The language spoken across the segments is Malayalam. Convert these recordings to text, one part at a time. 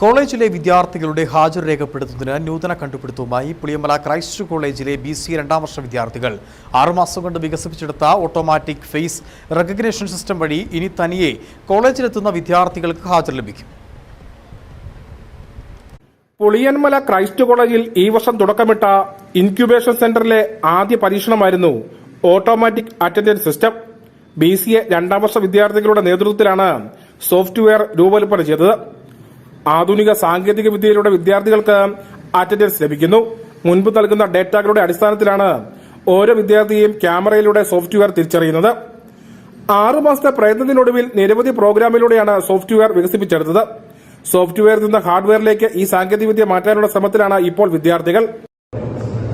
കോളേജിലെ വിദ്യാർത്ഥികളുടെ ഹാജർ രേഖപ്പെടുത്തുന്നതിന് നൂതന കണ്ടുപിടുത്തവുമായി പുളിയമല ക്രൈസ്റ്റ് കോളേജിലെ ബി സി രണ്ടാം വർഷ വിദ്യാർത്ഥികൾ. ആറുമാസം കൊണ്ട് വികസിപ്പിച്ചെടുത്ത ഓട്ടോമാറ്റിക് ഫേസ് റെക്കഗ്നേഷൻ സിസ്റ്റം വഴി ഇനി തനിയെ കോളേജിലെത്തുന്ന വിദ്യാർത്ഥികൾക്ക് ഹാജർ ലഭിക്കും. പുളിയന്മല ക്രൈസ്റ്റ് കോളേജിൽ ഈ വർഷം തുടക്കമിട്ട ഇൻക്യുബേഷൻ സെന്ററിലെ ആദ്യ പരീക്ഷണമായിരുന്നു automatic attendance system B C A രണ്ടാം വർഷ വിദ്യാർത്ഥികളുടെ നേതൃത്വത്തിലാണ് സോഫ്റ്റ്വെയർ രൂപകൽപ്പന ചെയ്തത്. ആധുനിക സാങ്കേതിക വിദ്യയിലൂടെ വിദ്യാർത്ഥികൾക്ക് അറ്റൻഡൻസ് ലഭിക്കുന്നു. മുൻപ് നൽകുന്ന ഡേറ്റാകളുടെ അടിസ്ഥാനത്തിലാണ് ഓരോ വിദ്യാർത്ഥിയെയും ക്യാമറയിലൂടെ സോഫ്റ്റ്വെയർ തിരിച്ചറിയുന്നത്. ആറു മാസത്തെ പ്രയത്നത്തിനൊടുവിൽ നിരവധി പ്രോഗ്രാമിലൂടെയാണ് സോഫ്റ്റ്വെയർ വികസിപ്പിച്ചെടുത്തത്. സോഫ്റ്റ്വെയറിൽ നിന്ന് ഹാർഡ്വെയറിലേക്ക് ഈ സാങ്കേതികവിദ്യ മാറ്റാനുള്ള ശ്രമത്തിലാണ് ഇപ്പോൾ വിദ്യാർത്ഥികൾ.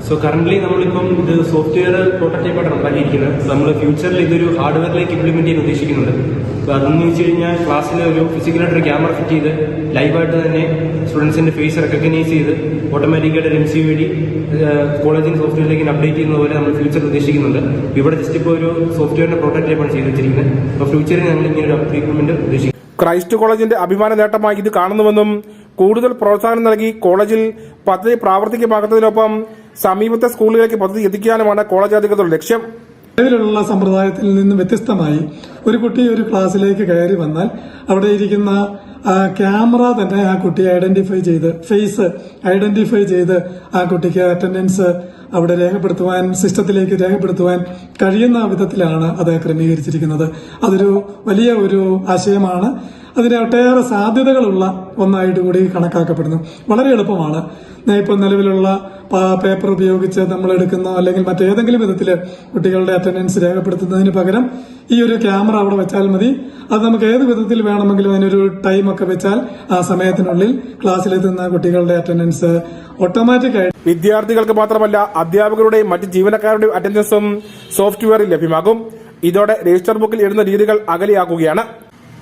സോ കറന്റ് നമ്മളിപ്പം ഇത് സോഫ്റ്റ്വെയർ പ്രോട്ടോടൈപ്പായിട്ടാണ് ഉണ്ടാക്കിയിരിക്കുന്നത് നമ്മൾ ഫ്യൂച്ചറിൽ ഇതൊരു ഹാർഡ്വെയറിലേക്ക് ഇംപ്ലിമെന്റ് ചെയ്യാൻ ഉദ്ദേശിക്കുന്നുണ്ട്. അപ്പോൾ അതെന്ന് വെച്ച് കഴിഞ്ഞാൽ ക്ലാസ്സിൽ ഒരു ഫിസിക്കലായിട്ട് ഒരു ക്യാമറ ഫിറ്റ് ചെയ്ത് ലൈവായിട്ട് തന്നെ സ്റ്റുഡൻസിന്റെ ഫേസ് റെക്കഗ്നൈസ് ചെയ്ത് ഓട്ടോമാറ്റിക്കായിട്ട് ഒരു എം സി വഴി കോളേജിന്റെ സോഫ്റ്റ്വെയറിലേക്ക് അപ്ഡേറ്റ് ചെയ്യുന്ന പോലെ നമ്മൾ ഫ്യൂച്ചറിൽ ഉദ്ദേശിക്കുന്നുണ്ട്. ഇവിടെ ജസ്റ്റ് ഇപ്പോൾ ഒരു സോഫ്റ്റ്വെയറിന്റെ പ്രോട്ടോടൈപ്പാണ് ചെയ്ത് വെച്ചിരിക്കുന്നത് അപ്പോൾ ഫ്യൂച്ചറിൽ ഞങ്ങൾ ഇങ്ങനെ ഒരു ഇംപ്ലിമെന്റ് ഉദ്ദേശിക്കുന്നു ക്രൈസ്റ്റ് കോളേജിന്റെ അഭിമാന നേട്ടമായി ഇത് കാണുന്നുവെന്നും കൂടുതൽ പ്രോത്സാഹനം നൽകി കോളേജിൽ പദ്ധതി പ്രാവർത്തികമാക്കുന്നതിനൊപ്പം സമീപത്തെ സ്കൂളുകളിലേക്ക് പദ്ധതി എത്തിക്കാനുമാണ് കോളേജ് അധികൃതരുടെ ലക്ഷ്യം. നിലവിലുള്ള സമ്പ്രദായത്തിൽ നിന്ന് വ്യത്യസ്തമായി ഒരു കുട്ടി ഒരു ക്ലാസ്സിലേക്ക് കയറി വന്നാൽ അവിടെ ഇരിക്കുന്ന ക്യാമറ തന്നെ ആ കുട്ടിയെ ഐഡന്റിഫൈ ചെയ്ത് ഫേസ് ഐഡന്റിഫൈ ചെയ്ത് ആ കുട്ടിക്ക് അറ്റൻഡൻസ് അവിടെ രേഖപ്പെടുത്തുവാൻ സിസ്റ്റത്തിലേക്ക് രേഖപ്പെടുത്തുവാൻ കഴിയുന്ന വിധത്തിലാണ് അത് ക്രമീകരിച്ചിരിക്കുന്നത്. അതൊരു വലിയ ഒരു ആശയമാണ്. അതിന് ഒട്ടേറെ സാധ്യതകളുള്ള ഒന്നായിട്ട് കൂടി കണക്കാക്കപ്പെടുന്നു. വളരെ എളുപ്പമാണ്. ഇപ്പം നിലവിലുള്ള പേപ്പർ ഉപയോഗിച്ച് നമ്മൾ എടുക്കുന്ന അല്ലെങ്കിൽ മറ്റേതെങ്കിലും വിധത്തിൽ കുട്ടികളുടെ അറ്റൻഡൻസ് രേഖപ്പെടുത്തുന്നതിന് പകരം ഈ ഒരു ക്യാമറ അവിടെ വെച്ചാൽ മതി. അത് നമുക്ക് ഏത് വിധത്തിൽ വേണമെങ്കിലും അതിനൊരു ടൈം ഒക്കെ വെച്ചാൽ ആ സമയത്തിനുള്ളിൽ ക്ലാസ്സിലെത്തുന്ന കുട്ടികളുടെ അറ്റൻഡൻസ് ഓട്ടോമാറ്റിക്കായി വിദ്യാർത്ഥികൾക്ക് മാത്രമല്ല അധ്യാപകരുടെയും മറ്റ് ജീവനക്കാരുടെയും അറ്റൻഡൻസും സോഫ്റ്റ്വെയറിൽ ലഭ്യമാകും. ഇതോടെ രജിസ്റ്റർ ബുക്കിൽ ഇടുന്ന രീതികൾ അകലെയാക്കുകയാണ്.